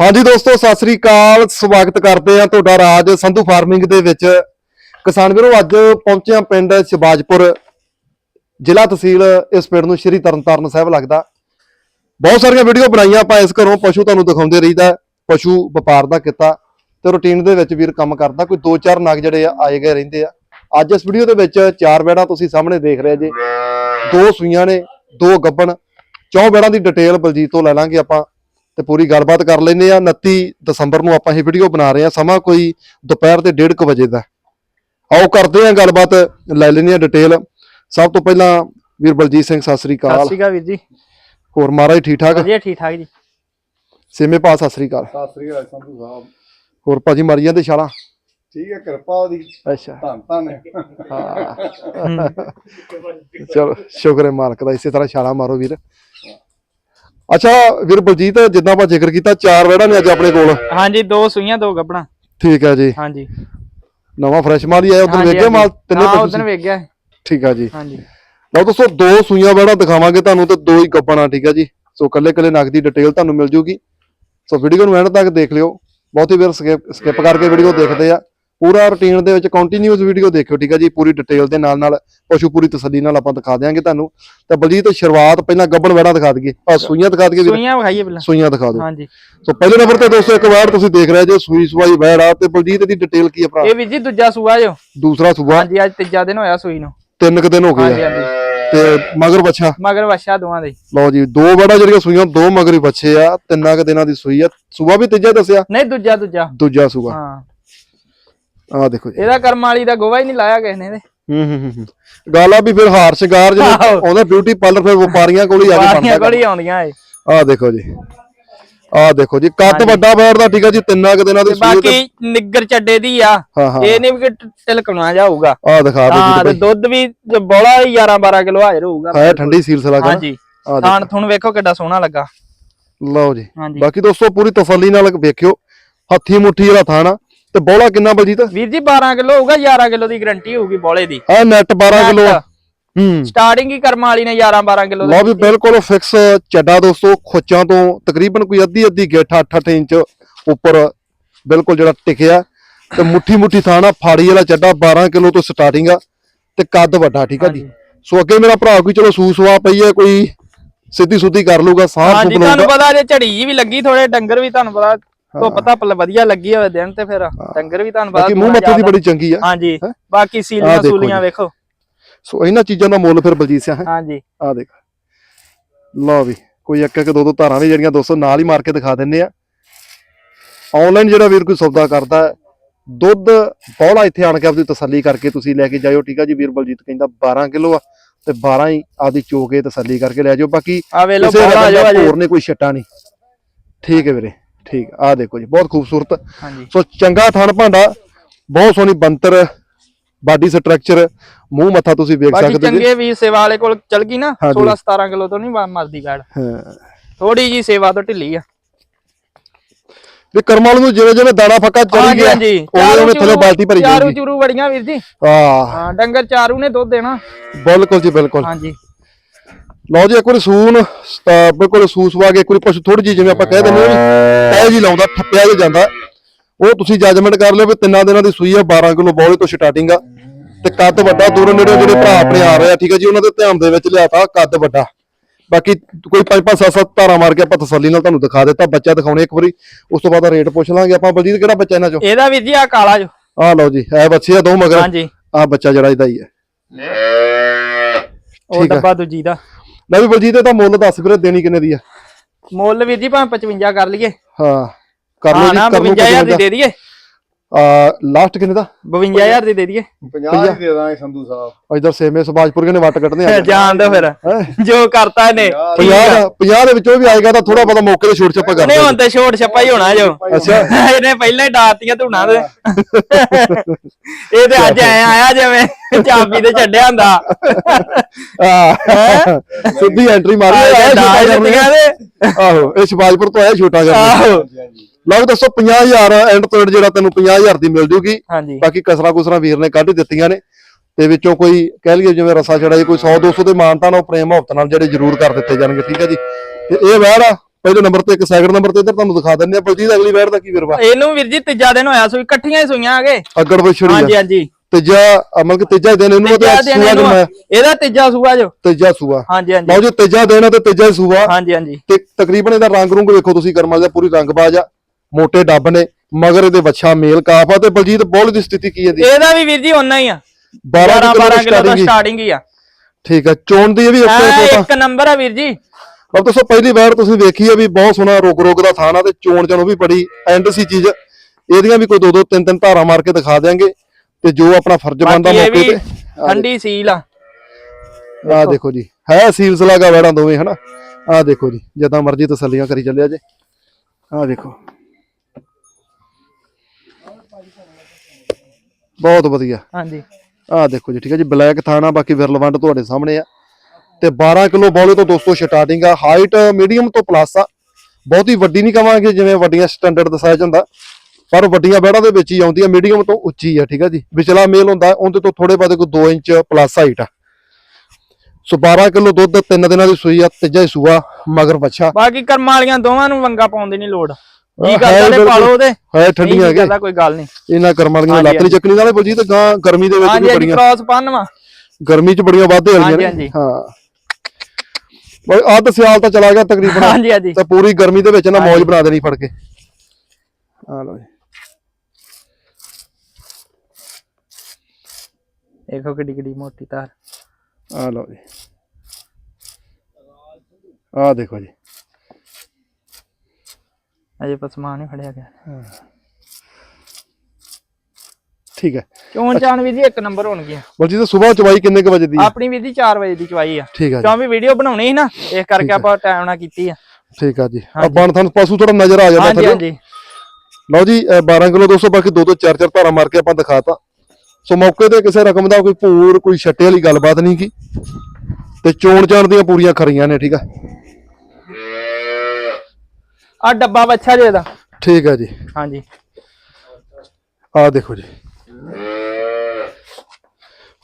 ਹਾਂਜੀ ਦੋਸਤੋ, ਸਤਿ ਸ੍ਰੀ ਅਕਾਲ। ਸਵਾਗਤ ਕਰਦੇ ਆ ਤੁਹਾਡਾ ਰਾਜ ਸੰਧੂ ਫਾਰਮਿੰਗ ਦੇ ਵਿੱਚ। ਕਿਸਾਨ ਵੀਰੋ, ਅੱਜ ਪਹੁੰਚੇ ਆ ਪਿੰਡ ਸ਼ਿਬਾਜਪੁਰ ਜ਼ਿਲ੍ਹਾ ਤਹਿਸੀਲ ਇਸ ਪਿੰਡ ਨੂੰ ਸ਼੍ਰੀ ਤਰਨਤਾਰਨ ਸਾਹਿਬ ਲੱਗਦਾ। ਬਹੁਤ ਸਾਰੀਆਂ ਵੀਡੀਓ ਬਣਾਈਆਂ ਆਪਾਂ ਇਸ ਘਰੋਂ। ਪਸ਼ੂ ਤੁਹਾਨੂੰ ਦਿਖਾਉਂਦੇ ਰਹੀਦਾ ਪਸ਼ੂ ਵਪਾਰ ਦਾ ਕੀਤਾ ਤੇ ਰੁਟੀਨ ਦੇ ਵਿੱਚ ਵੀਰ ਕੰਮ ਕਰਦਾ। ਕੋਈ 2-4 ਨਗ ਜਿਹੜੇ ਆ, ਆਏ ਗਏ ਰਹਿੰਦੇ ਆ। ਅੱਜ ਇਸ ਵੀਡੀਓ ਦੇ ਵਿੱਚ ਚਾਰ ਬੈੜਾਂ ਤੁਸੀਂ ਸਾਹਮਣੇ ਦੇਖ ਰਹੇ ਜੇ। ਦੋ ਸੂਈਆਂ ਨੇ, ਦੋ ਗੱਬਣ। ਚੌਂ ਬੈੜਾਂ ਦੀ ਡਿਟੇਲ ਬਲਜੀਤ ਤੋਂ ਲੈ ਲਾਂਗੇ ਆਪਾਂ। ਤੇ ਪੂਰੀ ਗੱਲਬਾਤ ਕਰ ਲੈਨੇ ਆ 29 ਦਸੰਬਰ ਨੂੰ ਆਪਾਂ ਇਹ ਵੀਡੀਓ ਬਣਾ ਰਹੇ ਆ ਸਮਾਂ ਕੋਈ ਦੁਪਹਿਰ ਦੇ 1:30 ਵਜੇ ਦਾ ਆਓ ਕਰਦੇ ਆ ਗੱਲਬਾਤ ਲੈ ਲੈਨੇ ਆ ਡਿਟੇਲ ਸਭ ਤੋਂ ਪਹਿਲਾਂ ਵੀਰ ਬਲਜੀਤ ਸਿੰਘ ਸਤਿ ਸ੍ਰੀ ਸਤਿ ਅਕਾਲ ਸ਼੍ਰੀ ਅਕਾਲ ਵੀਰ ਜੀ। ਹੋਰ ਮਹਾਰਾਜ ਠੀਕ ਠਾਕ? ਵਧੀਆ ਠੀਕ ਠਾਕ ਜੀ। ਸੇਮੇ ਪਾ ਸਤਿ ਸ੍ਰੀ ਅਕਾਲ। ਸਤਿ ਸ੍ਰੀ ਅਕਾਲ ਸੰਧੂ ਸਾਹਿਬ। ਹੋਰ ਭਾਜੀ ਮਾਰੀ ਜਾਂਦੇ ਛਾਲਾਂ? ਠੀਕ ਹੈ ਕਿਰਪਾ ਉਹਦੀ। ਅੱਛਾ। ਧੰਨ ਧੰਨ। ਹੈ ਹਾਂ। ਚਲੋ ਸ਼ੁਕਰ ਹੈ ਮਾਲਕ ਦਾ। ਇਸੇ ਤਰ੍ਹਾਂ ਛਾਲਾਂ ਮਾਰੋ ਵੀਰ। ਅੱਛਾ ਵੀਰ ਬਲਜੀਤ ਜਿੱਦਾਂ ਆਪਾਂ ਜ਼ਿਕਰ ਕੀਤਾ ਚਾਰ ਵੜਾ ਨੇ ਅੱਜ ਆਪਣੇ ਕੋਲ। ਹਾਂਜੀ ਦੋ ਸੂਈਆਂ ਦੋ ਗੱਬਣਾ। ਠੀਕ ਹੈ ਜੀ। ਹਾਂਜੀ। ਨਵਾਂ ਫਰੈਸ਼ ਮਾਲ ਹੀ ਆਇਆ ਉਦੋਂ ਵੇਖਿਆ ਮਾਲ। ਤਿੰਨੇ ਹਾਂ ਉਦੋਂ ਸੀ? ਵੇਖ ਗਿਆ ਠੀਕ ਆ ਜੀ। ਹਾਂਜੀ। ਲਓ ਦੋਸਤੋ ਦੋ ਸੂਈਆਂ ਵੜਾ ਦਿਖਾਵਾਂਗੇ ਤੁਹਾਨੂੰ ਤੇ ਦੋ ਹੀ ਗੱਪਣਾ ਠੀਕ ਆ ਜੀ। ਸੋ ਕੱਲੇ ਕੱਲੇ ਨਗ ਦੀ ਡਿਟੇਲ ਤੁਹਾਨੂੰ ਮਿਲ ਜੂਗੀ। ਸੋ ਵੀਡੀਓ ਨੂੰ ਐਂਡ ਤੱਕ ਦੇਖ ਲਿਓ। ਬਹੁਤੀ ਵੀਰ ਸਕਿਪ ਕਰਕੇ ਵੀਡੀਓ ਦੇਖਦੇ ਆ। ਪੂਰਾ ਰੁਟੀਨ ਦੇ ਵਿੱਚ ਕੰਟੀਨਿਊਸ ਵੀਡੀਓ ਦੇਖਿਓ ਠੀਕ ਆ ਜੀ? ਪੂਰੀ ਡਿਟੇਲ ਦੇ ਨਾਲ ਨਾਲ ਪਸ਼ੂ ਪੂਰੀ ਤਸੱਲੀ ਨਾਲ ਆਪਾਂ ਦਿਖਾ ਦਿਆਂਗੇ ਤੁਹਾਨੂੰ। ਤੇ ਬਲਜੀਤ ਸ਼ੁਰੂਆਤ ਪਹਿਲਾਂ ਗੱਬਣ ਵੜਾ ਦਿਖਾ ਦਈਏ। ਆ ਸੂਈਆਂ ਦਿਖਾ ਦਈਏ ਸੂਈਆਂ ਵਿਖਾਈਏ ਪਹਿਲਾਂ। ਸੂਈਆਂ ਦਿਖਾ ਦਿਓ। ਹਾਂਜੀ। ਸੋ ਪਹਿਲੇ ਨੰਬਰ ਤੇ ਦੋਸਤੋ ਇੱਕ ਵਾਰ ਤੁਸੀਂ ਦੇਖ ਰਹੇ ਜੋ ਸੂਈ ਸਵਾਈ ਵੜ ਤੇ ਬਲਜੀਤ ਦੀ ਡਿਟੇਲ ਕੀ ਆ ਭਰਾ? ਇਹ ਵੀਰ ਜੀ ਦੂਜਾ ਸੂਆ ਜੋ। ਦੂਸਰਾ ਸੂਆ। ਹਾਂਜੀ ਅੱਜ ਤੀਜਾ ਦਿਨ ਹੋਇਆ ਸੂਈ ਨੂੰ। ਤਿੰਨ ਕੁ ਦਿਨ ਹੋ ਹਾਂਜੀ ਗਏ ਆ। ਹਾਂਜੀ ਤੇ ਮਗਰ ਬੱਚਾ ਮਗਰ ਵਛਾ ਦੋਵਾਂ ਦੇ। ਲਓ ਜੀ ਦੋ ਵੜਾ ਜਿਹੜੀਆਂ ਸੂਈਆਂ ਦੋ ਮਗਰੀ ਬੱਚੇ ਆ ਤਿੰਨਾਂ ਕੁ ਦਿਨਾਂ ਦੀ ਸੂਈ ਆ। ਸੂਆ ਵੀ ਤੀਜਾ ਦੱਸਿਆ? ਨਹੀਂ ਦੂਜਾ ਦੂਜਾ। ਦੂਜਾ ਸੂਆ। ਹਾਂ। ਆ ਦੇਖੋ ਜੀ। ਇਹਦਾ ਕਰਮ ਵਾਲੀ ਦਾ ਗੋਵਾ ਹੀ ਨਹੀਂ ਲਾਇਆ ਕਿਸੇ ਨੇ ਇਹਦੇ। ਹੂੰ ਹੂੰ ਹੂੰ, ਹੂੰ। ਗੱਲ ਆ ਵੀ ਫਿਰ ਹਾਰ ਸ਼ਿੰਗਾਰ ਜਿਹੜੇ ਆਹੋ। ਆਉਂਦਾ ਬਿਊਟੀ ਪਾਰਲਰ ਫਿਰ ਵਪਾਰੀਆਂ ਕੋਲ ਹੀ ਆ ਕੇ ਬਾਰੀਆਂ ਕੋਲ ਬਣਦਾ ਹੀ ਆਉਂਦੀਆਂ ਏ ਆ ਦੇਖੋ ਜੀ। ਆ ਦੇਖੋ ਜੀ ਕੱਦ ਵੱਡਾ ਬੈਠ ਦਾ ਠੀਕ ਆ ਜੀ ਤਿੰਨਾਂ ਕੁ ਦਿਨਾਂ ਦੀ ਤੇ ਸੂਈ ਤੇ ਬਾਕੀ ਨਿੱਗਰ ਚੱਡੇ ਦੀ ਆ। ਹਾਂ ਹਾਂ ਇਹ ਨਹੀਂ ਵੀ ਕਿ ਤਿਲਕਣਾ ਜਾਊਗਾ। ਆ ਦਿਖਾ ਦਿਓ ਹਾਂ ਜੀ ਤੇ ਭਾਈ ਦੁੱਧ ਵੀ ਜੋ ਬੋਲਾ 11 12 ਕਿਲੋ ਹਾਜ਼ਰ ਹੋਊਗਾ। ਹੈ ਠੰਡੀ ਸੀਲ ਸਲਾ ਕਰ ਹਾਂਜੀ। ਆ ਥਾਣ ਥੁਣ ਵੇਖੋ ਕਿੱਡਾ ਸੋਹਣਾ ਲੱਗਾ। ਲਓ ਜੀ। ਹਾਂਜੀ। ਬਾਕੀ ਦੋਸਤੋ ਪੂਰੀ ਤਸੱਲੀ ਨਾਲ ਵੇਖਿਓ। ਹੱਥੀ ਮੁੱਠੀ ਵਾਲਾ ਥਾਣਾ ਤੇ ਬੋਲਾ ਕਿੰਨਾ ਬਲਜੀਤ ਵੀਰ ਜੀ 12 ਕਿਲੋ ਹੋਊਗਾ 11 ਕਿਲੋ ਦੀ ਗਰੰਟੀ ਹੋਊਗੀ ਬੋਲੇ ਦੀ। ਆ ਨੈਟ 12 ਕਿਲੋ ਹੂੰ। ਸਟਾਰਟਿੰਗ ਹੀ ਕਰਮ ਵਾਲੀ ਨੇ 11 12 ਕਿਲੋ ਲਓ ਵੀ ਬਿਲਕੁਲ ਫਿਕਸ ਚੱਡਾ ਦੋਸਤੋ ਖੋਚਾਂ ਤੋਂ ਤਕਰੀਬਨ ਕੋਈ ਅੱਧੀ ਅੱਧੀ ਗਿੱਠ 8-8 ਇੰਚ ਉੱਪਰ ਬਿਲਕੁਲ ਜਿਹੜਾ ਟਿਕਿਆ। ਤੇ ਮੁੱਠੀ ਮੁੱਠੀ ਥਾਣਾ ਫਾੜੀ ਵਾਲਾ ਚੱਡਾ 12 ਕਿਲੋ ਤੋਂ ਸਟਾਰਟਿੰਗ ਆ ਤੇ ਕੱਦ ਵੱਡਾ ਠੀਕ ਆ ਜੀ? ਸੋ ਅੱਗੇ ਮੇਰਾ ਭਰਾ ਕੋਈ ਚਲੋ ਸੂ ਸਵਾ ਪਈ ਹੈ ਕੋਈ ਸਿੱਧੀ ਸੁੱਧੀ ਕਰ ਲੂਗਾ ਸਾਹ ਹਾਂਜੀ ਸੁੱਕ ਤੁਹਾਨੂੰ ਪਤਾ ਜੇ ਝੜੀ ਵੀ ਲੱਗੀ ਥੋੜੇ ਡੰਗਰ ਵੀ ਤੁਹਾਨੂੰ ਪਤਾ ਧੁੱਪ ਧੱਪ ਵਧੀਆ ਲੱਗੀ ਹੋਵੇ ਦਿਨ ਤੇ ਫਿਰ। ਡੰਗਰ ਵੀ ਤੁਹਾਨੂੰ ਬਾਕੀ ਮੂੰਹ ਮੱਥੇ ਦੀ ਬੜੀ ਚੰਗੀ ਆ। ਹਾਂਜੀ? ਬਾਕੀ ਸੀਲੀਆਂ ਸੂਲੀਆਂ। ਵੇਖੋ। ਸੋ ਇਹਨਾਂ ਚੀਜ਼ਾਂ ਦਾ ਮੁੱਲ ਫਿਰ ਬਲਜੀਤ ਸਿਆ ਹੈ। ਹਾਂਜੀ। ਆ ਦੇਖ। ਲਓ ਵੀ ਕੋਈ ਇੱਕ ਇੱਕ ਦੋ ਦੋ ਧਾਰਾਂ ਵੀ ਜਿਹੜੀਆਂ ਦੋਸਤੋ ਨਾਲ ਹੀ ਮਾਰ ਕੇ ਦਿਖਾ ਦਿੰਨੇ ਆ। ਆਨਲਾਈਨ ਜਿਹੜਾ ਵੀਰ ਕੋਈ ਸੌਦਾ ਕਰਦਾ ਦੁੱਧ ਬੌਲਾ ਇੱਥੇ ਆਣ ਕੇ ਆਪਦੀ ਤਸੱਲੀ ਕਰਕੇ ਤੁਸੀਂ ਲੈ ਕੇ ਜਾਇਓ ਠੀਕ ਆ ਜੀ? ਵੀਰ ਬਲਜੀਤ ਕਹਿੰਦਾ 12 ਕਿਲੋ ਆ ਤੇ 12 ਹੀ ਆਪਦੀ ਚੋਕੇ ਤਸੱਲੀ ਕਰਕੇ ਲੈ ਜਾਓ ਬਾਕੀ ਕਿਸੇ ਹੋਰ ਨੇ ਕੋਈ ਛੱਟਾ ਨਹੀਂ। ਠੀਕ ਹੈ ਵੀਰੇ। ਠੀਕ ਆ ਦੇਖੋ ਜੀ ਬਹੁਤ ਖੂਬਸੂਰਤ। ਹਾਂਜੀ। ਸੋ ਚੰਗਾ ਥਣ ਭਾਂਡਾ ਬਹੁਤ ਸੋਹਣੀ ਬੰਤਰ ਬਾਡੀ ਸਟਰਕਚਰ ਮੂੰਹ ਮੱਥਾ ਤੁਸੀਂ ਵੇਖ ਸਕਦੇ ਜੀ। ਚੰਗੇ ਵੀ ਸੇਵਾ ਵਾਲੇ ਕੋਲ ਚਲ ਗਈ ਨਾ ਹਾਂਜੀ। 16 17 ਕਿਲੋ ਤੋਂ ਨਹੀਂ ਮਰਦੀ ਗਾੜ। ਹਾਂ। ਥੋੜੀ ਜੀ ਸੇਵਾ ਤੋਂ ਢਿੱਲੀ ਆ। ਵੀ ਕਰਮਾਲ ਨੂੰ ਜਿਵੇਂ ਜਿਵੇਂ ਦਾਣਾ ਫੱਕਾ ਹਾਂਜੀ ਗਿਆ ਉਹਦੇ ਉਹਨੇ ਥੱਲੇ ਬਾਲਟੀ ਭਰੀ ਚਾਰੂ ਚੂਰੂ ਬੜੀਆਂ ਵੀਰ ਜੀ। ਹਾਂ ਹਾਂ ਡੰਗਰ ਚਾਰੂ ਨੇ ਦੁੱਧ ਦੇਣਾ। ਬਿਲਕੁਲ ਜੀ ਬਿਲਕੁਲ। ਹਾਂਜੀ। ਲਓ ਜੀ ਇੱਕ ਵਾਰੀ ਸੂਨ ਬਿਲਕੁਲ ਸੂਸ ਵਾ ਕੇ ਇੱਕ ਵਾਰੀ ਪਸ਼ੂ ਥੋੜੀ ਜੀ ਜਿਵੇਂ ਆਪਾਂ ਕਹਿ ਦਿੰਦੇ ਹਾਂ ਤੈ ਜੀ ਲਾਉਂਦਾ ਠੱਪਿਆ ਜਿਹਾ ਜਾਂਦਾ। ਉਹ ਤੁਸੀਂ ਜੱਜਮੈਂਟ ਕਰ ਲਿਓ ਵੀ ਤਿੰਨਾਂ ਦਿਨਾਂ ਦੀ ਸੂਈ ਆ 12 ਕਿਲੋ ਬੋਲੇ ਤੋਂ ਸਟਾਰਟਿੰਗ ਆ। ਤੇ ਕੱਦ ਵੱਡਾ ਦੂਰੋਂ ਨੇੜੇ ਜਿਹੜੇ ਭਰਾ ਆਪਣੇ ਆ ਰਹੇ ਆ ਠੀਕ ਹੈ ਜੀ ਉਹਨਾਂ ਦੇ ਧਿਆਨ ਦੇ ਵਿੱਚ ਲਿਆਤਾ ਕੱਦ ਵੱਡਾ। ਬਾਕੀ ਕੋਈ ਪੰਜ ਪੰਜ ਸੱਤ ਸੱਤ ਧਾਰਾਂ ਮਾਰ ਕੇ ਆਪਾਂ ਤਸੱਲੀ ਨਾਲ ਤੁਹਾਨੂੰ ਦਿਖਾ ਦਿੱਤਾ ਬੱਚਾ ਦਿਖਾਉਣੇ ਇੱਕ ਵਾਰੀ। ਉਸ ਤੋਂ ਬਾਅਦ ਰੇਟ ਪੁੱਛ ਲਾਂਗੇ ਆਪਾਂ। ਬਲਜੀਤ ਕਿਹੜਾ ਬੱਚਾ ਇਹਨਾਂ ਚੋਂ? ਇਹਦਾ ਵੀਰ ਜੀ ਆ ਕਾਲਾ ਜੋ। ਆਹ ਲਓ ਜੀ ਹੈ ਬੱਚੇ ਆ ਦੋ ਮਗਰ। ਹਾਂਜੀ। ਆਹ ਬੱਚਾ ਜਿਹੜਾ ਇਹਦਾ ਹੀ ਹੈ। ਉਹ ਆ। ਡੱਬਾ ਦੂਜੀ ਦਾ। ਲੈ ਵੀ ਬਲਜੀਤ ਇਹ ਤਾਂ ਮੁੱਲ ਦੱਸ ਵੀਰੇ ਦੇਣੀ ਕਿੰਨੇ ਦੀ ਆ? ਮੁੱਲ ਵੀਰ ਜੀ ਭਾਵੇਂ 55 ਕਰ ਲਈਏ। ਹਾਂ ਕਰ ਲਓ ਹਾਂ ਜੀ ਨਾ ਕਰ ਲਓ 52000 ਦੀ ਦੇ ਦਈਏ। ਲਾਸਟ ਕਿੰਨੇ ਦਾ? 52000 ਦੀ ਦੇ ਦਈਏ। 50 ਹੀ ਦੇ ਦਾਂਗੇ ਸੰਧੂ ਸਾਹਿਬ। ਇਧਰ ਸੇਮੇ ਸਬਾਜਪੁਰ ਕੇ ਨੇ ਵੱਟ ਕੱਢਨੇ ਆ ਜਾਣ ਦੋ ਫਿਰ? ਜੋ ਕਰਤਾ ਇਹਨੇ। 50 ਦਾ 50 ਦੇ ਵਿੱਚੋਂ ਵੀ ਆਏਗਾ ਤਾਂ ਥੋੜਾ ਬਹੁਤਾ ਮੌਕੇ ਤੇ ਛੋਟ ਛੱਪਾ ਕਰ ਨਹੀਂ ਹੁਣ ਤੇ ਛੋਟ ਛੱਪਾ ਹੀ ਹੋਣਾ ਜੋ। ਅੱਛਾ। ਇਹਨੇ ਪਹਿਲਾਂ ਹੀ ਡਾਤੀਆਂ ਧੁਣਾ ਦੇ ਇਹ ਤੇ ਅੱਜ ਐ ਆਇਆ ਜਿਵੇਂ ਚਾਬੀ ਤੇ ਛੱਡਿਆ ਹੁੰਦਾ। ਆ। ਸਿੱਧੀ ਐਂਟਰੀ ਮਾਰੀ। ਆਹ ਆਇਆ ਇਹ ਸਬਾਜਪੁਰ ਤੋਂ ਆਇਆ ਛੋਟਾ ਕਰਨੇ ਆਹੋ। ਲਓ ਦੱਸੋ 50000 ਐਂਡ ਤੋਂ end ਜਿਹੜਾ ਤੈਨੂੰ 50000 ਦੀ ਮਿਲ ਜੂਗੀ। ਬਾਕੀ ਕਸਰਾ ਕੁਸਰਾ ਵੀਰ ਨੇ ਕੱਢ ਦਿੱਤੀਆਂ ਨੇ। ਤੇ ਵਿੱਚੋਂ ਕੋਈ ਕਹਿ ਲਈਏ ਜਿਵੇਂ ਰਸਾ ਛੜਾ ਜੀ ਕੋਈ 100 200 ਦੇ ਮਾਨਤਾ ਨਾਲ ਪ੍ਰੇਮ ਮੁਹੱਬਤ ਨਾਲ ਜਿਹੜੇ ਜ਼ਰੂਰ ਕਰ ਦਿੱਤੇ ਜਾਣਗੇ ਠੀਕ ਹੈ ਜੀ। ਤੇ ਇਹ ਵੈੜ ਆ ਪਹਿਲੇ ਨੰਬਰ ਤੇ ਇੱਕ ਸੈਕਿੰਡ ਨੰਬਰ ਤੇ ਇੱਧਰ ਤੁਹਾਨੂੰ ਦਿਖਾ ਦਿੰਦੇ ਆ ਬਲਜੀਤ ਅਗਲੀ ਵੈੜ ਦਾ ਕੀ ਵਿਰਵਾ? ਇਹਨੂੰ ਵੀਰ ਜੀ ਤੀਜਾ ਦਿਨ ਹੋਇਆ ਸੂਈ ਇਕੱਠੀਆਂ ਹੀ ਸੂਈਆਂ ਆਗੇ ਅੱਗੜ ਵਿਛੜੀ ਹਾਂਜੀ ਹਾਂਜੀ। ਤੀਜਾ ਅਮਲ ਕਿ ਤੀਜਾ ਦਿਨ ਇਹਨੂੰ ਦਿਨ ਸੂਆ। ਜਮਾ ਇਹਦਾ ਤੀਜਾ ਸੂਆ ਜੋ। ਤੀਜਾ ਸੂਆ। ਹਾਂਜੀ ਹਾਂਜੀ। ਲਓ ਜੀ ਤੀਜਾ ਦਿਨ ਤੇ ਤੀਜਾ ਸੂਆ। ਹਾਂਜੀ ਹਾਂਜੀ। ਤੇ ਤਕਰੀਬਨ ਇਹਦਾ ਰੰਗ ਰੁੰਗ ਵੇਖੋ ਤੁਸੀਂ ਕਰਮਾਂ ਦਾ ਪੂਰੀ ਰੰਗਬਾਜ ਆ। ਮੋਟੇ ਡੱਬ ਨੇ ਮਗਰ ਇਹਦੇ ਵੱਛਾ ਮੇਲ ਕਾਫ ਆ ਤੇ ਬਲਜੀਤ ਬੋਲ ਦੀ ਸਥਿਤੀ ਕੀ ਹੈ ਦੀ ਇਹਦਾ ਵੀ ਵੀਰ ਜੀ ਓਨਾ ਹੀ ਆ। 12 12 ਕਿਲੋ 12 ਕਿਲੋ ਦਾ ਸਟਾਰਟਿੰਗ ਹੀ। ਆ। ਠੀਕ ਹੈ ਚੋਣ ਦੀ ਇਹ ਵੀ ਉੱਤੇ ਇੱਕ ਨੰਬਰ ਆ ਵੀਰ ਜੀ। ਅਬ ਦੱਸੋ ਪਹਿਲੀ ਵਾਰ ਤੁਸੀਂ ਵੇਖੀ ਆ ਵੀ ਬਹੁਤ ਸੋਹਣਾ ਰੋਕ ਰੋਕ ਦਾ ਥਾਣਾ ਤੇ ਚੋਣ ਚਣੋਂ ਵੀ ਬੜੀ ਐਂਡ ਸੀ ਚੀਜ਼। ਇਹਦੀਆਂ ਵੀ ਕੋਈ ਦੋ ਦੋ ਤਿੰਨ ਤਿੰਨ ਧਾਰਾਂ ਮਾਰ ਕੇ ਦਿਖਾ ਦਿਆਂਗੇ। ਤੇ ਜੋ ਆਪਣਾ ਫਰਜ਼ ਬਣਦਾ ਮੌਕੇ ਤੇ। ਠੰਡੀ ਸੀਲ ਆ। ਆ ਦੇਖੋ। ਜੀ। ਹੈ ਸੀਲਸ ਲਗਾ ਵੈੜਾਂ ਦੋਵੇਂ ਹਨਾ? ਆ ਦੇਖੋ ਜੀ ਜਦਾਂ ਮਰਜ਼ੀ ਤਸੱਲੀਆਂ ਕਰੀ ਚੱਲਿਆ ਜੇ। ਆ ਦੇਖੋ। ਬਹੁਤ ਵਧੀਆ। ਹਾਂਜੀ। ਆ ਦੇਖੋ ਜੀ ਠੀਕ ਹੈ ਜੀ ਬਲੈਕ ਥਾਣਾ ਬਾਕੀ ਵਿਰਲਵੰਡ ਤੁਹਾਡੇ ਸਾਹਮਣੇ ਆ। ਤੇ 12 ਕਿਲੋ ਬੋਲੇ ਤੋਂ ਦੋਸਤੋ ਸਟਾਰਟਿੰਗ ਆ ਹਾਈਟ ਮੀਡੀਅਮ ਤੋਂ ਪਲੱਸ ਆ। ਬਹੁਤੀ ਵੱਡੀ ਨਹੀਂ ਕਵਾਂਗੇ ਜਿਵੇਂ ਵੱਡੀਆਂ ਸਟੈਂਡਰਡ ਦਾ ਸਾਈਜ਼ ਹੁੰਦਾ ਪਰ ਵੱਡੀਆਂ ਬੈੜਾਂ ਦੇ ਵਿੱਚ ਹੀ ਆਉਂਦੀ ਆ ਮੀਡੀਅਮ ਤੋਂ ਉੱਚੀ ਆ ਠੀਕ ਆ ਜੀ। ਵਿਚਲਾ ਮੇਲ ਹੁੰਦਾ ਉਹਦੇ ਤੋਂ ਥੋੜੇ ਬਾਅਦ ਕੋਈ 2 ਇੰਚ ਪਲੱਸ ਹਾਈਟ ਆ। ਸੋ 12 ਕਿਲੋ ਦੁੱਧ ਤਿੰਨ ਦਿਨਾਂ ਦੀ ਸੂਈ ਆ ਤੀਜਾ ਹੀ ਸੂਆ ਮਗਰ ਬੱਚਾ ਬਾਕੀ ਕਰਮਾਂ ਵਾਲੀਆਂ ਦੋਵਾਂ ਨੂੰ ਵੰਗਾ ਪਾਉਣ ਦੀ ਨਹੀਂ ਲੋੜ। ਜੀ ਕਰਦਾ ਤੇ ਬਿਲਕੁਲ। ਪਾ ਲਓ ਉਹਦੇ? ਹੈ ਠੰਡੀਆਂ ਕਰਦਾ ਕੋਈ ਗੱਲ ਨਹੀਂ। ਇਹਨਾਂ ਕਰਮਾਂ ਦੀਆਂ ਲੱਤ ਨਹੀਂ ਚੱਕਣੀ ਨਾਲੇ ਬਲਜੀ ਤੇ ਗਾਂ ਗਰਮੀ ਦੇ ਵਿੱਚ ਵੀ ਹਾਂਜੀ ਬੜੀਆਂ। ਕ੍ਰਾਸ ਪੰਨਵਾ ਗਰਮੀ 'ਚ ਬੜੀਆਂ ਵਾਧੇ ਵਾਲੀਆਂ ਨੇ। ਹਾਂਜੀ। ਹਾਂ। ਬਈ ਅੱਧ ਸਿਆਲ ਤਾਂ ਚਲਾ ਗਿਆ ਤਕਰੀਬਨ। ਹਾਂਜੀ ਹਾਂਜੀ। ਤਾਂ ਪੂਰੀ ਗਰਮੀ ਦੇ ਵਿੱਚ ਨਾ ਮੌਜ ਬਣਾ ਦੇਣੀ ਫੜ ਕੇ। ਆ ਲਓ ਜੀ। ਦੇਖੋ ਕਿੱਡੀ ਕਿੱਡੀ ਮੋਟੀ ਤਾਰ। ਆ ਲਓ ਜੀ। ਆ ਦੇਖੋ ਜੀ। ਅਜੇ ਪਸਮਾਨ ਨਹੀਂ ਫੜਿਆ ਗਿਆ। ਠੀਕ ਹੈ। ਚੋਣ ਚਾਣ ਵੀ ਜੀ ਇੱਕ ਨੰਬਰ ਹੋਣਗੀਆਂ ਬਲਜੀ ਤਾਂ ਸਵੇਰ ਚਵਾਈ ਕਿੰਨੇ ਕੁ ਵਜੇ ਦੀ? ਹੈ? ਆਪਣੀ ਵੀ ਜੀ 4 ਵਜੇ ਦੀ ਚਵਾਈ ਆ। ਠੀਕ ਹੈ ਜੀ। ਕਿਉਂ ਵੀ ਵੀਡੀਓ ਬਣਾਉਣੀ ਸੀ ਨਾ ਇਸ ਕਰਕੇ ਆਪਾਂ ਟਾਈਮ ਨਾਲ ਕੀਤੀ ਆ। ਠੀਕ ਹੈ ਜੀ। ਆ ਬਣ ਤੁਹਾਨੂੰ ਪਸ਼ੂ ਥੋੜਾ ਨਜ਼ਰ ਆ ਜਾਂਦਾ ਹਾਂਜੀ ਥੱਲੇ ਹਾਂਜੀ। ਲਓ ਜੀ ਇਹ 12 ਕਿਲੋ 200 ਬਾਕੀ ਦੋ ਦੋ ਚਾਰ ਚਾਰ ਧਾਰਾ ਮਾਰ ਕੇ ਆਪਾਂ ਦਿਖਾਤਾ। ਸੋ ਮੌਕੇ ਤੇ ਕਿਸੇ ਰਕਮ ਦਾ ਕੋਈ ਭੂਰ ਕੋਈ ਛੱਟੇ ਵਾਲੀ ਗੱਲਬਾਤ ਨਹੀਂ ਕੀ ਤੇ ਚੋਣ ਚਾਣ ਦੀਆਂ ਪੂਰੀਆਂ ਖਰੀਆਂ ਨੇ ਠੀਕ ਆ। ਆ ਡੱਬਾ ਬੱਚਾ ਜੇ ਦਾ ਠੀਕ ਹੈ ਜੀ। ਹਾਂਜੀ। ਆ ਦੇਖੋ ਜੀ।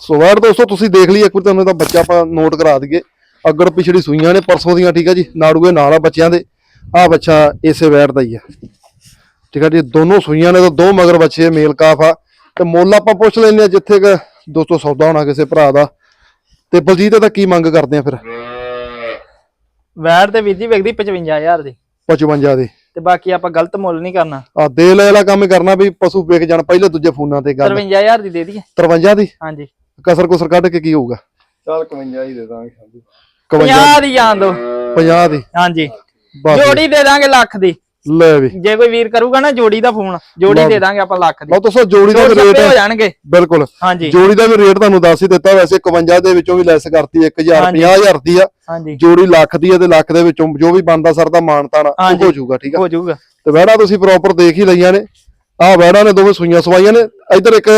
ਸੋ ਵਾਰ ਦੋਸਤੋ ਤੁਸੀਂ ਦੇਖ ਲਈ ਇੱਕ ਵਾਰ ਤੁਹਾਨੂੰ ਇਹਦਾ ਬੱਚਾ ਆਪਾਂ ਨੋਟ ਕਰਾ ਦਈਏ। ਅੱਗੜ ਪਿਛੜੀ ਸੂਈਆਂ ਨੇ ਪਰਸੋਂ ਦੀਆਂ ਠੀਕ ਹੈ ਜੀ। ਨਾੜੂਏ ਨਾਲ ਆ ਬੱਚਿਆਂ ਦੇ। ਆ ਬੱਚਾ ਇਸੇ ਵੈਰ ਦਾ ਹੀ ਆ। ਠੀਕ ਹੈ ਜੀ ਦੋਨੋਂ ਸੂਈਆਂ ਨੇ ਤਾਂ ਦੋ ਮਗਰ ਬੱਚੇ ਮੇਲ ਕਾਫ ਆ। ਤੇ ਮੁੱਲ ਆਪਾਂ ਪੁੱਛ ਲੈਂਦੇ ਆ ਜਿੱਥੇ ਕਿ ਦੋਸਤੋ ਸੌਦਾ ਹੋਣਾ ਕਿਸੇ ਭਰਾ ਦਾ। ਤੇ ਬਲਜੀਤ ਇਹਦਾ ਕੀ ਮੰਗ ਕਰਦੇ ਆ ਫਿਰ? ਵੈਟ ਤੇ ਵੀਰ ਜੀ ਵੇਖਦੀ 55000 ਦੀ। 55 ਦੇ। ਤੇ ਬਾਕੀ ਆਪਾਂ ਗਲਤ ਮੁੱਲ ਨਹੀਂ ਕਰਨਾ। ਆ ਦੇ ਲੈ ਵਾਲਾ ਕੰਮ ਕਰਨਾ ਵੀ ਪਸ਼ੂ ਵਿਕ ਜਾਣ ਪਹਿਲੇ ਦੂਜੇ ਫੋਨਾਂ ਤੇ ਗੱਲ। 53000 ਦੀ ਦੇ ਦਈਏ। 53 ਦੀ? ਹਾਂਜੀ। ਕਸਰ ਕੁਸਰ ਕੱਢ ਕੇ ਕੀ ਹੋਊਗਾ? ਚੱਲ 51 ਹੀ ਦੇ ਦਾਂਗੇ ਸੰਧੂ 51 50 ਦੀ। ਜਾਣ ਦੋ। 50 ਦੀ। ਹਾਂਜੀ। ਜੋੜੀ ਦੇ ਦਾਂਗੇ ਲੱਖ ਦੀ। ਲੈ ਵੀ। ਜੇ ਕੋਈ ਵੀਰ ਕਰੂਗਾ ਨਾ ਜੋੜੀ ਦਾ ਫੋਨ ਜੋੜੀ। ਦੇ ਦਾਂਗੇ ਆਪਾਂ ਲੱਖ ਦੀ। ਲਓ ਦੱਸੋ ਜੋੜੀ ਦਾ ਰੇਟ ਹੋ ਜਾਣਗੇ। ਬਿਲਕੁਲ। ਹਾਂਜੀ। ਜੋੜੀ ਦਾ ਵੀ ਰੇਟ ਤੁਹਾਨੂੰ ਦੱਸ ਹੀ ਦਿੱਤਾ ਵੈਸੇ 51 ਦੇ ਵਿੱਚੋਂ ਵੀ ਲੈਸ ਕਰਤੀ 1000 ਹਾਂਜੀ। 50000 ਦੀ ਆ। ਜੋੜੀ ਲੱਖ ਦੀ ਆ ਤੇ ਲੱਖ ਦੇ ਵਿੱਚੋਂ ਜੋ ਵੀ ਬਣਦਾ ਸਰ ਦਾ ਮਾਨਤਾਣਾ ਉਹ ਹਾਂਜੀ। ਹੋ ਜਾਊਗਾ ਠੀਕ ਆ? ਹੋ ਜਾਊਗਾ। ਤੇ ਵੈੜਾ ਤੁਸੀਂ ਪ੍ਰੋਪਰ ਦੇਖ ਹੀ ਲਈਆਂ ਨੇ। ਆਹ ਵੈੜਾ ਨੇ ਦੋਵੇਂ ਸੂਈਆਂ ਸਵਾਈਆਂ ਨੇ। ਇੱਧਰ ਇੱਕ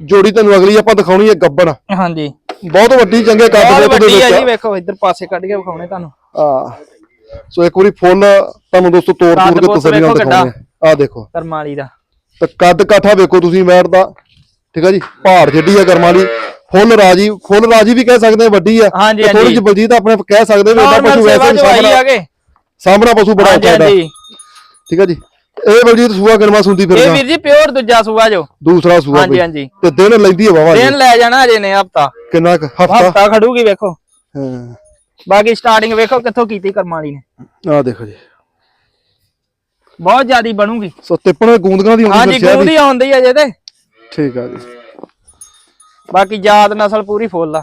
ਜੋੜੀ ਤੁਹਾਨੂੰ ਅਗਲੀ ਆਪਾਂ ਦਿਖਾਉਣੀ ਹੈ ਗੱਬਣ। ਹਾਂਜੀ। ਬਹੁਤ ਵੱਡੀ ਚੰਗੇ ਕੱਦ ਦੇ ਵੱਡੀ ਆ ਜੀ ਵਿੱਚ ਵੇਖੋ ਇੱਧਰ ਪਾਸੇ ਕੱਢ ਕੇ ਵਿਖਾਉਣੇ ਤੁਹਾਨੂੰ। ਆ ਸੋ ਇੱਕ ਵਾਰੀ ਫੁੱਲ ਤੁਹਾਨੂੰ ਦੋਸਤੋ ਤੋੜ ਤੋੜ ਕੇ ਤਸਵੀਰਾਂ ਵੇਖੋ ਦਿਖਾਉਣੇ ਆ ਦੇਖੋ। ਕਰਮਾਲੀ ਦਾ। ਤੇ ਕੱਦ ਕਾਠਾ ਵੇਖੋ ਤੁਸੀਂ ਮੈਟ ਦਾ। ਠੀਕ ਆ ਜੀ? ਪਹਾੜ ਜੱਡੀ ਆ ਕਰਮਾਂ ਵਾਲੀ ਫੁੱਲ ਰਾਜੀ ਫੁੱਲ ਰਾਜੀ ਵੀ ਕਹਿ ਸਕਦੇ ਆ ਵੱਡੀ ਆ। ਥੋੜੀ। ਜਿਹੀ ਬਲਜੀਤ ਆਪਣੇ ਕਹਿ ਸਕਦੇ ਵੀ ਇਹਦਾ ਪਸ਼ੂ ਵੈਸੇ ਸਾਹਮਣਾ ਪਸ਼ੂ ਬੜਾ ਚਾਹੀਦਾ ਠੀਕ ਆ ਜੀ? ਇਹ ਬਲਜੀਤ ਸੂਆ ਕਿਨਵਾ ਸੁੰਦੀ ਇਹ ਫਿਰਦਾ। ਵੀਰ ਜੀ ਪਿਓਰ ਦੂਜਾ ਸੂਆ ਜੋ। ਦੂਸਰਾ ਸੂਆ ਹਾਂਜੀ ਹਾਂਜੀ। ਤੇ ਦਿਨ ਲੈਂਦੀ ਹਵਾ ਜੀ। ਦਿਨ ਲੈ ਜਾਣਾ ਅਜੇ ਨੇ ਹਫਤਾ। ਕਿੰਨਾ ਕੁ ਹਫਤਾ? ਹਫਤਾ ਖੜੂਗੀ ਵੇਖੋ। ਹਾਂ। ਬਾਕੀ ਸਟਾਰਟਿੰਗ ਵੇਖੋ ਕਿੱਥੋਂ ਕੀਤੀ ਕਰਮਾਲੀ ਨੇ। ਆ ਦੇਖੋ ਜੀ। ਬਹੁਤ ਜ਼ਿਆਦੀ ਬਣੂਗੀ। ਸੋ ਤਿੱਪਣ ਗੂੰਦਗਾਂ ਦੀ ਹਾਂਜੀ ਹੁੰਦੀ ਫਿਰ ਗੂੰਦੀ ਆਉਂਦੀ ਅਜੇ ਤੇ। ਠੀਕ ਆ ਜੀ। ਬਾਕੀ ਜਾਤ ਨਸਲ ਪੂਰੀ ਫੁੱਲ ਆ।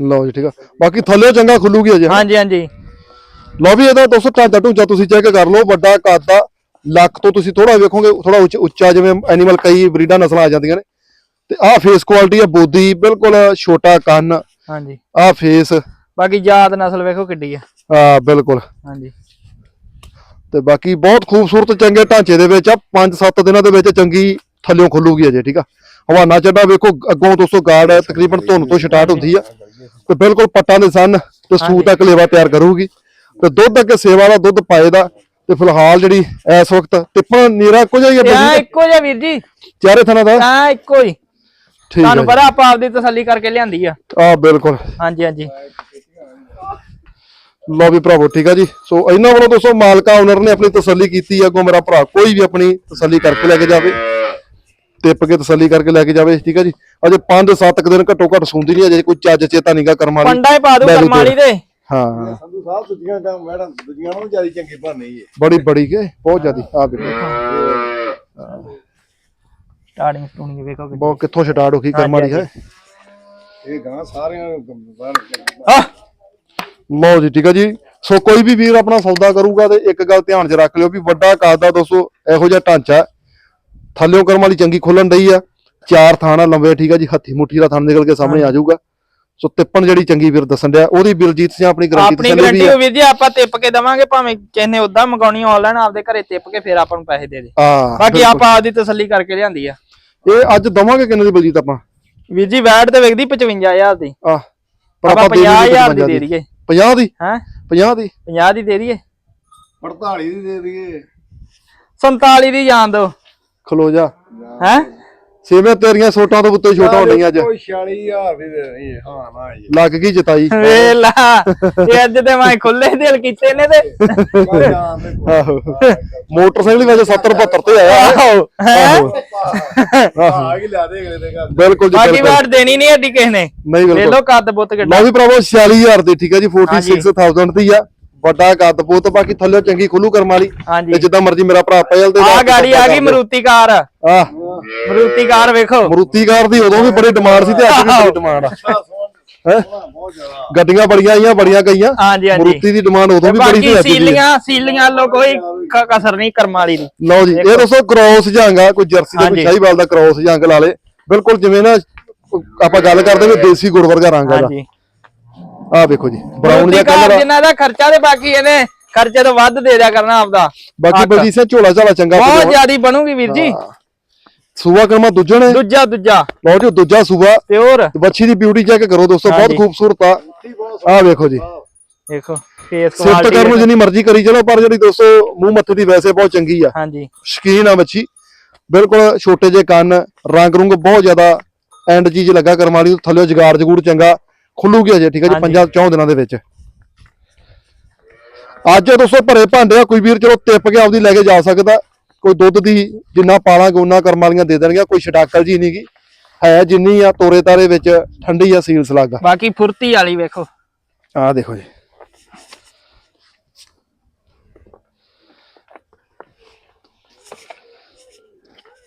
ਲਓ ਜੀ ਠੀਕ ਆ। ਬਾਕੀ ਥੱਲੇ ਚੰਗਾ ਖੁੱਲੂਗੀ ਅਜੇ ਹਾਂਜੀ ਹਾਂਜੀ। ਲਓ ਵੀ ਇਹਦਾ ਦੋਸਤੋ ਢਾਂਚਾ ਢੂੰਚਾ ਤੁਸੀਂ ਚੈੱਕ ਕਰ ਲਓ ਵੱਡਾ ਕੱਦ ਲੱਕ ਤੋਂ ਤੁਸੀਂ ਥੋੜਾ ਵੇਖੋਗੇ ਥੋੜਾ ਉੱਚਾ ਜਿਵੇਂ ਐਨੀਮਲ ਕਈ ਬਰੀਡਾਂ ਨਸਲਾਂ ਆ ਜਾਂਦੀਆਂ ਨੇ। ਤੇ ਆਹ ਫੇਸ ਕੁਆਲਿਟੀ ਆ ਬੋਦੀ ਬਿਲਕੁਲ ਛੋਟਾ ਕੰਨ। ਹਾਂਜੀ। ਆਹ ਫੇਸ ਬਾਕੀ ਜਾਤ ਨਸਲ ਵੇਖੋ ਕਿੱਡੀ ਆ। ਆ ਬਿਲਕੁਲ। ਹਾਂਜੀ। ਤੇ ਬਾਕੀ ਬਹੁਤ ਖੂਬਸੂਰਤ ਚੰਗੇ ਢਾਂਚੇ ਦੇ ਵਿੱਚ ਆ 5-7 ਦਿਨਾਂ ਦੇ ਵਿੱਚ ਚੰਗੀ ਥੱਲਿਓਂ ਖੁੱਲੂਗੀ ਅਜੇ ਠੀਕ ਆ? ਹਵਾਨਾ ਚੱਡਾ ਵੇਖੋ ਅੱਗੋਂ ਦੋਸਤੋ ਗਾਰਡ ਹੈ ਤਕਰੀਬਨ ਧੁੰਨ ਤੋਂ ਸਟਾਰਟ ਹੁੰਦੀ ਆ। ਤੇ ਬਿਲਕੁਲ ਪੱਟਾਂ ਦੇ ਸਨ ਤੇ ਸੂ ਤੱਕ ਲੇਵਾ ਤਿਆਰ ਕਰੂਗੀ। ਤੇ ਦੁੱਧ ਅੱਗੇ ਸੇਵਾ ਦਾ ਦੁੱਧ ਪਾਏ ਦਾ ਤੇ ਫਿਲਹਾਲ ਜਿਹੜੀ ਇਸ ਵਕਤ ਟਿੱਪਣ ਨੀਰਾ ਕੁਝ ਹੀ ਆ ਇੱਕੋ ਜਿਹਾ ਵੀਰ ਜੀ। ਚਾਰੇ ਥਣਾ ਦਾ? ਆ ਇੱਕੋ ਹੀ। ਤੁਹਾਨੂੰ ਹੈ ਪਤਾ ਆਪਾਂ ਆਪਦੀ ਤਸੱਲੀ ਕਰਕੇ ਲਿਆਂਦੀ ਆ। ਆ ਬਿਲਕੁਲ। ਹਾਂਜੀ ਹਾਂਜੀ। ਲਓ ਵੀ ਭਰਾਵੋ ਠੀਕ ਆ ਜੀ। ਸੋ ਇਹਨਾਂ ਵੱਲੋਂ ਦੋਸਤੋ ਮਾਲਕਾ ਓਨਰ ਨੇ ਆਪਣੀ ਤਸੱਲੀ ਕੀਤੀ ਆ ਕੋ ਮੇਰਾ ਭਰਾ ਕੋਈ ਵੀ ਆਪਣੀ ਤਸੱਲੀ ਕਰਕੇ ਲੈ ਕੇ ਜਾਵੇ ਟਿੱਪ ਕੇ ਤਸੱਲੀ ਕਰਕੇ ਲੈ ਕੇ ਜਾਵੇ ਠੀਕ ਆ ਜੀ। ਅਜੇ 5-7 ਦਿਨ ਘੱਟੋ ਘੱਟ ਸੁਣਦੀ ਨਹੀਂ ਅਜੇ ਕੋਈ ਚੱਜ ਚੇਤਾ ਨਹੀਂਗਾ ਕਰਮ ਵਾਲੀ। ਪੰਡਾ ਹੀ ਪਾ ਦੂ ਲੈ ਲਓ ਕਰਮਾਲੀ ਦੇ। ਹਾਂ। ਸੰਧੂ ਸਾਹਿਬ ਦੂਜੀਆਂ ਕੰਮ ਮੈਡਮ ਦੂਜੀਆਂ ਨੂੰ ਜ਼ਿਆਦਾ ਚੰਗੀ ਬਣਨੀ ਏ ਬੜੀ ਬੜੀ ਕੇ ਬਹੁਤ ਜ਼ਿਆਦੀ। ਆ ਵੇਖੋ। ਸਟਾਰਟਿੰਗ ਸਟੂਨਿੰਗ ਵੇਖੋ ਕਿੱਡੀ। ਬਹੁਤ ਕਿੱਥੋਂ ਸਟਾਰਟ ਹੋ ਗਈ ਕਰਮ ਵਾਲੀ ਹੈ? ਇਹ ਗਾਂ ਸਾਰਿਆਂ ਨੂੰ ਬਾਹਰ ਲਓ ਜੀ ਠੀਕ ਆ ਜੀ। ਸੋ ਕੋਈ ਵੀ ਵੀਰ ਆਪਣਾ ਸੌਦਾ ਕਰੂਗਾ ਤੇ ਇੱਕ ਗੱਲ ਧਿਆਨ 'ਚ ਰੱਖ ਲਿਓ ਵੀ ਵੱਡਾ ਕਾਦ ਦਾ ਦੋਸਤੋ ਇਹੋ ਜਿਹਾ ਢਾਂਚਾ ਥੱਲਿਓਂ ਕਰਮ ਵਾਲੀ ਚੰਗੀ ਖੁੱਲਣ ਡਈ ਆ। ਚਾਰ ਥਾਣਾ ਲੰਬੇ ਠੀਕ ਆ ਜੀ। ਹੱਥੀ ਮੁੱਠੀ ਦਾ ਥਣ ਨਿਕਲ ਕੇ ਸਾਹਮਣੇ ਆ ਜਾਊਗਾ। ਸੋ ਤਿੱਪਣ ਜਿਹੜੀ ਚੰਗੀ ਵੀਰ ਦੱਸਣ ਡਿਆ ਉਹਦੀ ਬਿਲਜੀਤ ਸਿੰਘ ਆਪਣੀ ਗਾਰੰਟੀ ਆਪਣੀ ਤੇ ਚੱਲੇ ਵੀ ਗਰੰਟੀ ਆ ਹੋ ਵੀਰ ਜੀ ਆਪਾਂ ਟਿਪ ਕੇ ਦਵਾਂਗੇ ਭਾਵੇਂ ਕਿਸੇ ਨੇ ਉਦਾਂ ਮੰਗਾਉਣੀ ਆਨਲਾਈਨ ਆਪਦੇ ਘਰੇ ਟਿਪ ਕੇ ਫਿਰ ਆਪਾਂ ਨੂੰ ਪੈਸੇ ਦੇ ਦੇ। ਹਾਂ ਬਾਕੀ ਆਪਾਂ ਆਪਦੀ ਤਸੱਲੀ ਕਰਕੇ ਲਿਆਂਦੀ ਆ। ਇਹ ਅੱਜ ਦਵਾਂਗੇ ਕਿੰਨੇ ਦੀ ਬਲਜੀਤ ਆਪਾਂ? ਵੀਰ ਜੀ ਵੈਟ ਤੇ ਵੇਖਦੀ 55000 ਦੀ। ਆ ਪਰ ਆਪਾਂ 50000 ਦੀ ਦੇ ਦਈਏ। 50 ਦੀ? ਹੈ? 50 ਦੀ? 50 ਦੀ ਦੇ ਦਈਏ। 48 ਦੀ ਦੇ ਦਈਏ। 47 ਦੀ ਜਾਣ ਦੋ ਖਲੋ ਜਾ। ਹੈ? ਸੇਵੇਂ ਤੇਰੀਆਂ ਸੋਟਾਂ ਤੋਂ ਉੱਤੇ ਛੋਟਾ ਹੋਣੀ ਅੱਜ। ਕੋਈ 46000 ਦੀ ਦੇ ਦਈਏ ਹਾਂ। ਨਾ ਜੀ। ਲੱਗ ਗਈ ਜਤਾਈ। ਇਹ ਅੱਜ ਤੇ ਮੈਂ ਖੁੱਲੇ ਦਿਲ ਕੀਤੇ ਨੇ ਤੇ। ਮੈਂ ਜਾਣ ਦੇ ਆਹੋ। ਮੋਟਰਸਾਈਕਲ ਵਜੇ 70 72 ਤੇ ਆਇਆ। ਆਹੋ। ਹੈ? ਆ ਹੀ ਲਾ ਦੇ ਅਗਲੇ ਦੇ ਘਰ ਬਿਲਕੁਲ ਜੀ ਬਾਕੀ ਵੈਟ ਦੇਣੀ ਨਹੀਂ ਏਡੀ ਕਿਸੇ ਨੇ। ਨਹੀਂ ਲੈ ਬਿਲਕੁਲ ਲੋ ਕੱਦ ਬੁੱਤ ਕਿੱਡਾ। ਲਓ ਵੀ ਭਰਾਵੋ 46000 ਦੀ ਠੀਕ ਹੈ ਜੀ ਹਾਂਜੀ। 46000 ਦੀ ਆ। ਵੱਡਾ ਕੱਦ ਬਹੁਤ ਬਾਕੀ ਥੱਲੇ ਚੰਗੀ ਖੁੱਲੂ ਕਰਮ ਵਾਲੀ। ਤੇ ਜਿੱਦਾਂ ਮਰਜ਼ੀ ਮੇਰਾ ਭਰਾ ਪਹਿਲ ਦੇ ਆ ਗਾੜੀ ਆ ਗਈ ਮਰੂਤੀ ਕਾਰ। ਆ ਮਰੂਤੀ ਕਾਰ ਵੇਖੋ। ਮਰੂਤੀ ਕਾਰ ਦੀ ਉਦੋਂ ਵੀ ਬੜੀ ਡਿਮਾਂਡ ਸੀ ਤੇ ਅੱਜ ਵੀ ਬੜੀ ਡਿਮਾਂਡ ਆ। ਹੈਂ? ਗੱਡੀਆਂ ਬੜੀਆਂ ਆਈਆਂ ਬੜੀਆਂ ਗਈਆਂ। ਹਾਂਜੀ ਹਾਂਜੀ। ਮਰੂਤੀ ਦੀ ਡਿਮਾਂਡ ਉਦੋਂ ਵੀ ਬੜੀ ਸੀ ਬਾਕੀ ਅੱਜ ਆ। ਸੀਲੀਆਂ ਸੀਲੀਆਂ ਲੋ ਕੋਈ ਕਸਰ ਨਹੀਂ ਕਰਮ ਵਾਲੀ ਦੀ। ਲਓ ਜੀ ਇਹ ਦੱਸੋ ਕ੍ਰੋਸ ਜਾਂਗਾ ਕੋਈ ਜਰਸੀ ਦਾ ਕੋਈ। ਸ਼ਾਹੀਵਾਲ ਦਾ ਕ੍ਰੋਸ ਜੰਗ ਲਾ ਲੇ। ਬਿਲਕੁਲ ਜਿਵੇਂ ਨਾ ਆਪਾਂ ਗੱਲ ਕਰਦੇ ਵੀ ਦੇਸੀ ਗੁੜ ਵਰਗਾ ਰੰਗ ਹੈਗਾ ਹਾਂਜੀ। ਆਹ ਵੇਖੋ ਜੀ ਬਰਾਊਨ ਜਿਹਾ ਕਲਰ ਜਿੰਨਾ ਦਾ ਖਰਚਾ ਤੇ ਬਾਕੀ ਇਹਨੇ ਖਰਚੇ ਤੋਂ ਵੱਧ ਦੇ ਦਿਆ ਕਰਨਾ ਆਪਦਾ। ਬਾਕੀ ਹੱਕ। ਬਲਜੀ ਸੇ ਝੋਲਾ ਝਾਲਾ ਚੰਗਾ ਬਹੁਤ। ਜ਼ਿਆਦੀ ਬਣੂਗੀ ਵੀਰ ਜੀ। ਸੂਆ ਕਰਮਾ ਦੂਜੇ ਨੇ? ਦੂਜਾ ਦੂਜਾ। ਲਓ ਜੀ ਦੂਜਾ ਸੂਆ। ਪਿਓਰ। ਬੱਚੀ ਦੀ ਬਿਊਟੀ ਚੈੱਕ ਕਰੋ ਦੋਸਤੋ ਬਹੁਤ। ਖੂਬਸੂਰਤ ਆ। ਆਹ ਵੇਖੋ ਜੀ। ਦੇਖੋ ਫੇਸ ਸਿਫਤ ਕਰਨ ਨੂੰ ਜਿੰਨੀ ਮਰਜ਼ੀ ਕਰੀ ਚਲੋ ਪਰ ਜਿਹੜੀ ਦੋਸਤੋ ਮੂੰਹ ਮੱਥੇ ਦੀ ਵੈਸੇ ਬਹੁਤ ਚੰਗੀ ਆ। ਹਾਂਜੀ। ਸ਼ਕੀਨ ਆ ਬੱਚੀ ਬਿਲਕੁਲ ਛੋਟੇ ਜਿਹੇ ਕੰਨ ਰੰਗ ਰੁੰਗ ਬਹੁਤ ਜ਼ਿਆਦਾ ਐਂਡ ਚੀਜ਼ ਲੱਗਾ ਕਰਮ ਵਾਲੀ ਥੱਲੇ ਜਗਾੜ ਜਗੂੜ ਚੰਗਾ। ਖੁੱਲੂਗੀ ਅਜੇ ਠੀਕ ਹੈ ਜੀ। ਪੰਜਾਂ ਚੌਂ ਦਿਨਾਂ ਦੇ ਵਿੱਚ। ਅੱਜ ਦੋਸਤੋ ਭਰੇ ਭਾਂਡੇ ਆ ਕੋਈ ਵੀਰ ਚਲੋ ਟਿੱਪ ਕੇ ਆਪਦੀ ਲੈ ਕੇ ਜਾ ਸਕਦਾ। ਕੋਈ ਦੁੱਧ ਦੀ ਜਿੰਨਾ ਪਾਲਾਂਗੇ ਉਹਨਾਂ ਕਰਮ ਵਾਲੀਆਂ ਦੇ ਦੇਣਗੀਆਂ ਕੋਈ ਛਟਾਕਲ ਜੀ ਨਹੀਂਗੀ ਹੈ ਜਿੰਨੀ ਆ ਤੋਰੇ ਤਾਰੇ ਵਿੱਚ ਠੰਡੀ ਆ ਸੀਲ ਸਲੱਗ। ਬਾਕੀ ਫੁਰਤੀ ਵਾਲੀ ਵੇਖੋ। ਆਹ ਦੇਖੋ ਜੀ।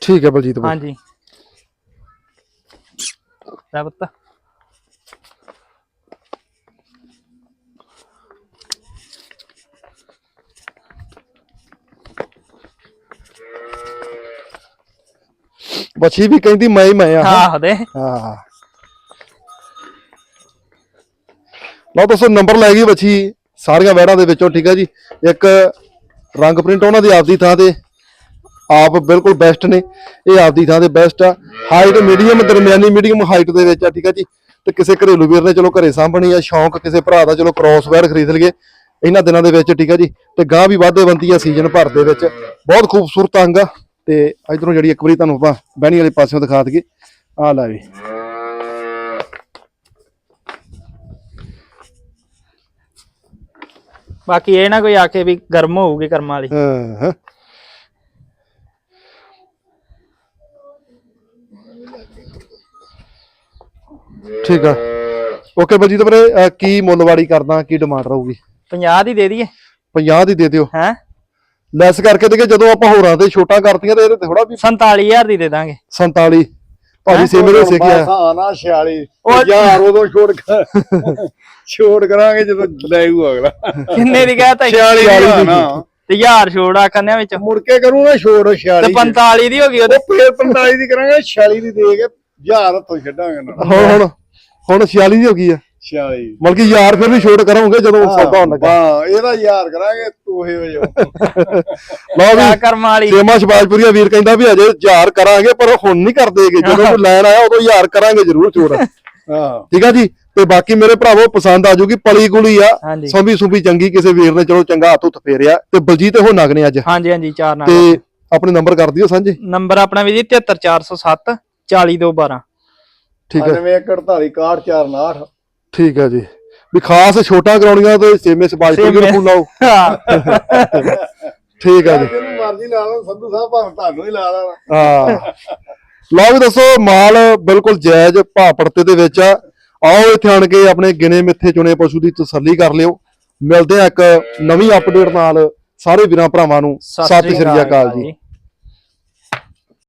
ਠੀਕ ਹੈ ਬਲਜੀਤ ਬਾਈ। ਹਾਂਜੀ। ਲੈ ਪੁੱਤ। ਬੱਚੀ ਵੀ ਕਹਿੰਦੀ ਮੈਂ ਹੀ ਮੈਂ ਆ। ਆਹ ਦੇ। ਹਾਂ। ਲਓ ਦੋਸਤੋ ਨੰਬਰ ਲੈ ਗਈ ਬੱਚੀ ਸਾਰੀਆਂ ਵੈੜਾਂ ਦੇ ਵਿੱਚੋਂ ਠੀਕ ਹੈ ਜੀ। ਇੱਕ ਰੰਗ ਪ੍ਰਿੰਟ ਉਹਨਾਂ ਦੀ ਆਪਦੀ ਥਾਂ ਤੇ। ਆਪ ਬਿਲਕੁਲ ਬੈਸਟ ਨੇ। ਇਹ ਆਪਦੀ ਥਾਂ ਤੇ ਬੈਸਟ ਆ। ਹਾਈਟ ਮੀਡੀਅਮ ਦਰਮਿਆਨੀ ਮੀਡੀਅਮ ਹਾਈਟ ਦੇ ਵਿੱਚ ਆ ਠੀਕ ਹੈ ਜੀ। ਤੇ ਕਿਸੇ ਘਰੇਲੂ ਵੀਰ ਨੇ ਚਲੋ ਘਰੇ ਸਾਂਭਣੀ ਆ ਸ਼ੌਂਕ ਕਿਸੇ ਭਰਾ ਦਾ ਚਲੋ ਕ੍ਰੋਸ ਵਾਇਰ ਖਰੀਦ ਲਈਏ। ਇਹਨਾਂ ਦਿਨਾਂ ਦੇ ਵਿੱਚ ਠੀਕ ਹੈ ਜੀ। ਤੇ ਗਾਂ ਵੀ ਵਾਧੇ ਬੰਦੀ ਆ ਸੀਜ਼ਨ ਭਰ ਦੇ ਵਿੱਚ। ਬਹੁਤ ਖੂਬਸੂਰਤ ਅੰਗ ਆ। ਤੇ ਇਧਰੋਂ ਜਿਹੜੀ ਇੱਕ ਵਾਰੀ ਤੁਹਾਨੂੰ ਆਪਾਂ ਬਹਿਣੀ ਵਾਲੇ ਪਾਸਿਓਂ ਦਿਖਾ ਦਈਏ। ਆ ਲੈ ਵੀ। ਬਾਕੀ ਇਹ ਨਾ ਕੋਈ ਆ ਕੇ ਵੀ ਗਰਮ ਹੋਊਗੀ ਕਰਮਾਂ ਵਾਲੀ। ਹਾਂ ਹਾਂ। ਠੀਕ ਆ। ਓਕੇ ਬਲਜੀਤ ਵੀਰੇ ਅਹ ਕੀ ਮੁੱਲਵਾੜੀ ਕਰਦਾ ਕੀ ਡਿਮਾਂਡ ਰਹੂਗੀ? 50 ਦੀ ਦੇ ਦਈਏ। 50 ਦੀ ਦੇ ਦਿਓ। ਹੈ? ਲੈਸ ਕਰਕੇ ਤੇ ਜਦੋਂ ਆਪਾਂ ਹੋਰਾਂ ਤੇ ਛੋਟਾ ਕਰਤੀਆਂ ਤੇ ਇਹਦੇ ਤੇ ਥੋੜਾ ਵੀ 47000 ਦੀ ਦੇ ਦਾਂਗੇ। 47 ਭਾਜੀ ਸੇਮੇ ਦੇ ਸਿੱਖਿਆ ਹਾਂ ਨਾ 46 ਉਹ- ਯਾਰ ਉਦੋਂ ਛੋੜ ਕਰ ਛੋੜ ਕਰਾਂਗੇ ਜਦੋਂ ਲੈਊ ਅਗਲਾ। ਕਿੰਨੇ ਦੀ ਕਹਤਾ 46 ਦੀ ਤੇ ਹਜ਼ਾਰ ਛੋੜ ਆ ਕੰਨਿਆਂ ਵਿੱਚ। ਮੁੜ ਕੇ ਕਰੂੰ ਨਾ ਛੋੜ ਤੇ 46 45 ਦੀ ਹੋ ਗਈ ਉਹਦੇ। ਉਹ ਫੇਰ 45 ਦੀ ਕਰਾਂਗੇ 46 ਦੀ ਦੇ ਕੇ ਯਾਰ ਹੱਥੋਂ ਛੱਡਾਂਗੇ ਨਾ। ਹੁਣ ਹੁਣ ਹੁਣ 46 ਦੀ ਹੋ ਗਈ ਆ। 46 ਮਤਲਬ ਕਿ ਯਾਰ ਫਿਰ ਵੀ ਛੋਟ ਕਰਾਂਗੇ ਜਦੋਂ ਸੌਦਾ ਹੋਣ ਲੱਗਾ। ਹਾਂ ਇਹਦਾ ਯਾਰ ਕਰਾਂਗੇ ਤੂਹੇ ਹੋ ਜਾਓ। ਲਓ ਵੀ ਕਰਮਾਂ ਵਾਲੀ। ਸੇਮਾ ਸ਼ਬਾਜਪੁਰੀਆ ਵੀਰ ਕਹਿੰਦਾ ਵੀ ਅਜੇ ਯਾਰ ਕਰਾਂਗੇ ਪਰ ਹੁਣ ਨਹੀਂ ਕਰਦੇਗੇ ਜਦੋਂ ਕੋਈ ਲੈਣ ਆਇਆ ਉਦੋਂ ਯਾਰ ਕਰਾਂਗੇ ਜ਼ਰੂਰ ਛੋੜ ਹਾਂ। ਠੀਕ ਆ ਜੀ? ਤੇ ਬਾਕੀ ਮੇਰੇ ਭਰਾਵੋ ਪਸੰਦ ਆ ਜੂਗੀ ਪਲੀ ਗੁਲੀ ਆ। ਸੰਭੀ ਸੁੰਭੀ ਚੰਗੀ ਕਿਸੇ ਵੀਰ ਨੇ ਚਲੋ ਚੰਗਾ ਹੱਥ ਹੁੱਥ ਫੇਰਿਆ। ਤੇ ਬਲਜੀਤ ਹੋ ਨਗ ਨੇ ਅੱਜ। ਹਾਂਜੀ ਹਾਂਜੀ ਚਾਰ ਨਾਲ ਤੇ ਆਪਣੇ ਨੰਬਰ ਕਰ ਦਿਓ ਸਾਂਝੇ। ਨੰਬਰ ਆਪਣਾ ਵੀ ਜੀ 73407 40212 ਠੀਕ ਹੈ 9148 64 ਠੀਕ ਹੈ ਜੀ। ਵੀ ਖਾਸ ਛੋਟਾ ਕਰਾਉਣੀਆਂ ਤੇ ਛੇਵੇਂ ਸਬਾਜਪੁਰ ਛੇਵੇਂ। ਨੂੰ ਫੋਨ ਲਾਓ। ਠੀਕ ਹੈ ਜੀ। ਜਿਹਨੂੰ ਮਰਜ਼ੀ ਲਾ ਲਓ ਸੰਧੂ ਸਾਹਿਬ ਭਾਵੇਂ ਤੁਹਾਨੂੰ ਹੀ ਲਾ ਲਾ। ਹਾਂ। ਲਓ ਵੀ ਦੱਸੋ ਮਾਲ ਬਿਲਕੁਲ ਜਾਇਜ਼ ਭਾਅ ਪੜਤੇ ਦੇ ਵਿੱਚ ਆ। ਆਓ ਇੱਥੇ ਆਣ ਕੇ ਆਪਣੇ ਗਿਣੇ ਮਿੱਥੇ ਚੁਣੇ ਪਸ਼ੂ ਦੀ ਤਸੱਲੀ ਕਰ ਲਿਓ। ਮਿਲਦੇ ਆ ਇੱਕ ਨਵੀਂ ਅਪਡੇਟ ਨਾਲ। ਸਾਰੇ ਵੀਰਾਂ ਭਰਾਵਾਂ ਨੂੰ। ਸਤਿ ਸ਼੍ਰੀ ਅਕਾਲ ਜੀ।